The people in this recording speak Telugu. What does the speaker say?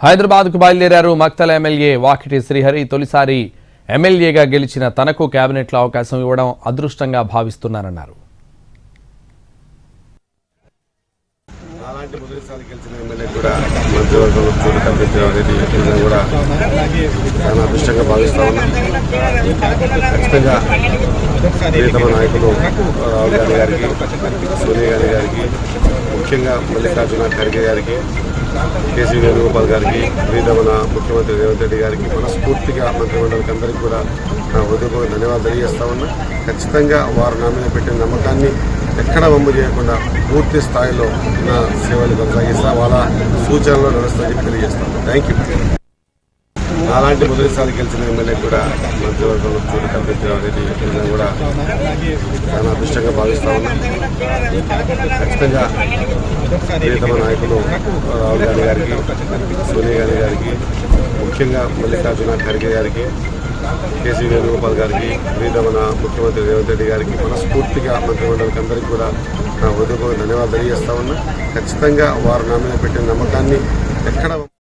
హైదరాబాద్కు బయలుదేరారు మక్తల ఎమ్మెల్యే వాకిటి శ్రీహరి. తొలిసారి ఎమ్మెల్యేగా గెలిచిన తనకు కేబినెట్లో అవకాశం ఇవ్వడం అదృష్టంగా భావిస్తున్నారన్నారు. అలాంటి మొదటిసారి గెలిచిన ఎమ్మెల్యే కూడా మంత్రివర్గంలో చోటు కల్పించడం అనేది కూడా చాలా అదృష్టంగా భావిస్తా ఖచ్చితంగా ప్రియతమ నాయకులు రాహుల్ గాంధీ గారికి సోనియా గాంధీ గారికి ముఖ్యంగా మల్లికార్జున ఖర్గే గారికి కేసీ వేణుగోపాల్ గారికి ప్రియతమన ముఖ్యమంత్రి రేవంత్ రెడ్డి గారికి మనస్ఫూర్తిగా మంత్రిమండలికి అందరికీ కూడా నా హృదయపూర్వక ధన్యవాదాలు తెలియజేస్తా ఉన్నా. ఖచ్చితంగా వారు నా మీద పెట్టిన నమ్మకాన్ని ఎక్కడ వమ్ము చేయకుండా పూర్తి స్థాయిలో నా సేవలు కొనసాగిస్తా వాళ్ళ సూచనలు నడుస్తా చెప్పి తెలియజేస్తాను థ్యాంక్ యూ అలాంటి మొదటిసారి గెలిచిన ఎమ్మెల్యే కూడా మంత్రివర్గంలో చోటు కల్పించడం అనేది కూడా చాలా అదృష్టంగా భావిస్తా ఉన్నాం. ఖచ్చితంగా ప్రియతమ నాయకులు రాహుల్ గాంధీ గారికి సోనియా గాంధీ గారికి ముఖ్యంగా మల్లికార్జున ఖర్గే గారికి కేసీ వేణుగోపాల్ గారికి ప్రియతమన ముఖ్యమంత్రి రేవంత్ రెడ్డి గారికి మనస్ఫూర్తిగా మంత్రిమండలికి అందరికీ కూడా నా హృదయపూర్వక ధన్యవాదాలు తెలియజేస్తా ఉన్నా. ఖచ్చితంగా వారు నా మీద పెట్టిన నమ్మకాన్ని ఎక్కడ